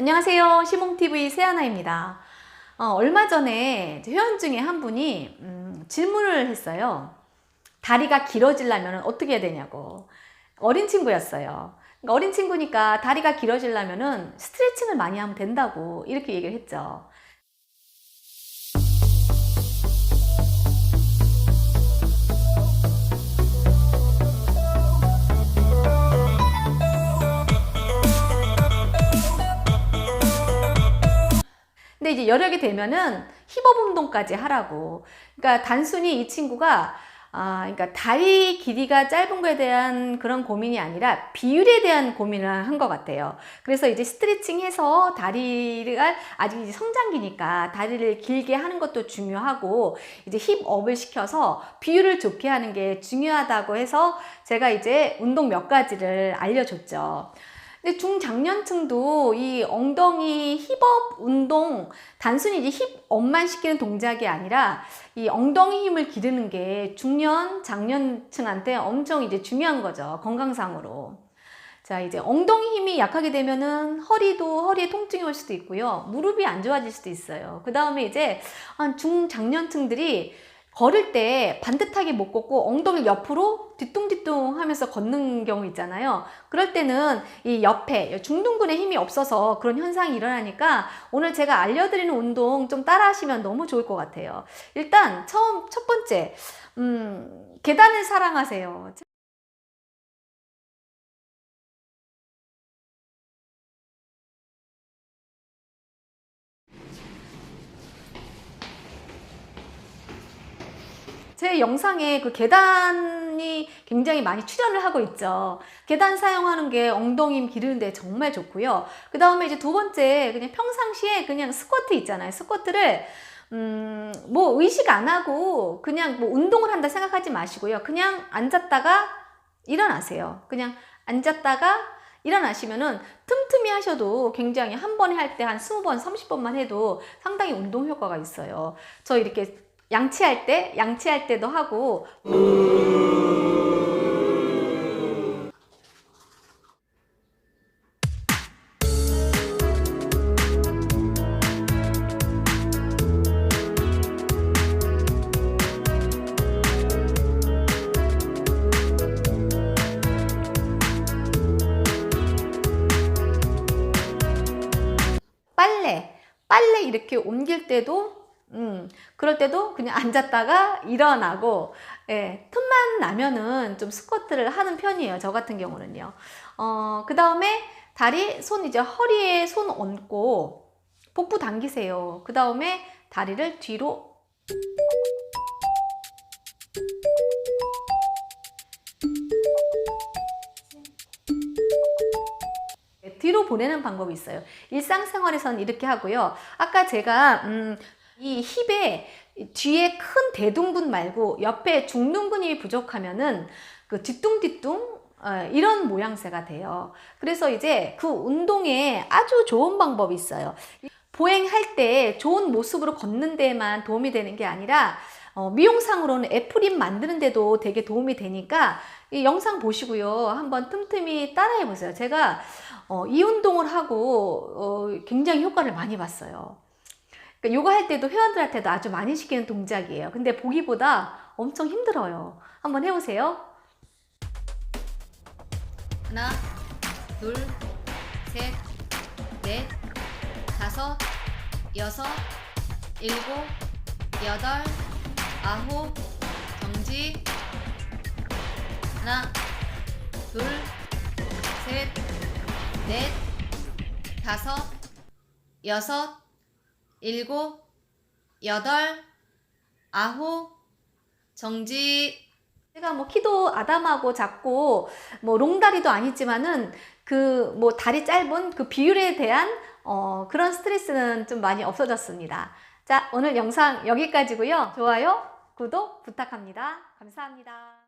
안녕하세요. 시몽TV 세하나입니다. 어, 얼마 전에 회원 중에 한 분이 음, 질문을 했어요. 다리가 길어지려면 어떻게 해야 되냐고. 어린 친구였어요. 그러니까 어린 친구니까 다리가 길어지려면 스트레칭을 많이 하면 된다고 이렇게 얘기를 했죠. 근데 이제 여력이 되면은 힙업 운동까지 하라고. 그러니까 단순히 이 친구가 아, 그러니까 다리 길이가 짧은 거에 대한 그런 고민이 아니라 비율에 대한 고민을 한 것 같아요. 그래서 이제 스트레칭 해서 다리가 아직 이제 성장기니까 다리를 길게 하는 것도 중요하고 이제 힙업을 시켜서 비율을 좋게 하는 게 중요하다고 해서 제가 이제 운동 몇 가지를 알려줬죠. 근데 중장년층도 이 엉덩이 힙업 운동 단순히 이제 힙 업만 시키는 동작이 아니라 이 엉덩이 힘을 기르는 게 중년 장년층한테 엄청 이제 중요한 거죠 건강상으로. 자 이제 엉덩이 힘이 약하게 되면은 허리도 허리에 통증이 올 수도 있고요. 무릎이 안 좋아질 수도 있어요. 그 다음에 이제 한 중장년층들이 걸을 때 반듯하게 못 걷고 엉덩이를 옆으로 뒤뚱뒤뚱 하면서 걷는 경우 있잖아요. 그럴 때는 이 옆에 중둔근에 힘이 없어서 그런 현상이 일어나니까 오늘 제가 알려드리는 운동 좀 따라 하시면 너무 좋을 것 같아요. 일단 처음, 첫 번째, 음, 계단을 사랑하세요. 제 영상에 그 계단이 굉장히 많이 출연을 하고 있죠. 계단 사용하는 게 엉덩이 힘 기르는데 정말 좋고요. 그 다음에 이제 두 번째, 그냥 평상시에 그냥 스쿼트 있잖아요. 스쿼트를, 음, 뭐 의식 안 하고 그냥 뭐 운동을 한다 생각하지 마시고요. 그냥 앉았다가 일어나세요. 그냥 앉았다가 일어나시면은 틈틈이 하셔도 굉장히 한 번에 할 때한 20번, 30번만 해도 상당히 운동 효과가 있어요. 저 이렇게 양치할 때, 양치할 때도 하고. 빨래, 빨래 이렇게 옮길 때도 음, 그럴 때도 그냥 앉았다가 일어나고, 예, 틈만 나면은 좀 스쿼트를 하는 편이에요. 저 같은 경우는요. 어, 그 다음에 다리, 손 이제 허리에 손 얹고, 복부 당기세요. 그 다음에 다리를 뒤로 뒤로 보내는 방법이 있어요. 일상생활에서는 이렇게 하고요. 아까 제가 음, 이 힙에 뒤에 큰 대둔근 말고 옆에 중둔근이 부족하면은 그 뒤뚱뒤뚱 어, 이런 모양새가 돼요. 그래서 이제 그 운동에 아주 좋은 방법이 있어요. 보행할 때 좋은 모습으로 걷는 데만 도움이 되는 게 아니라 어, 미용상으로는 애프림 만드는 데도 되게 도움이 되니까 이 영상 보시고요. 한번 틈틈이 따라해 보세요. 제가 어, 이 운동을 하고 어, 굉장히 효과를 많이 봤어요. 그러니까 요가 할 때도 회원들한테도 아주 많이 시키는 동작이에요. 근데 보기보다 엄청 힘들어요. 한번 해보세요. 하나, 둘, 셋, 넷, 다섯, 여섯, 일곱, 여덟, 아홉, 정지. 하나, 둘, 셋, 넷, 다섯, 여섯, 일곱, 여덟, 아홉, 정지. 제가 뭐 키도 아담하고 작고 뭐 롱다리도 아니지만은 그 뭐 다리 짧은 그 비율에 대한 어 그런 스트레스는 좀 많이 없어졌습니다. 자, 오늘 영상 여기까지고요. 좋아요, 구독 부탁합니다. 감사합니다.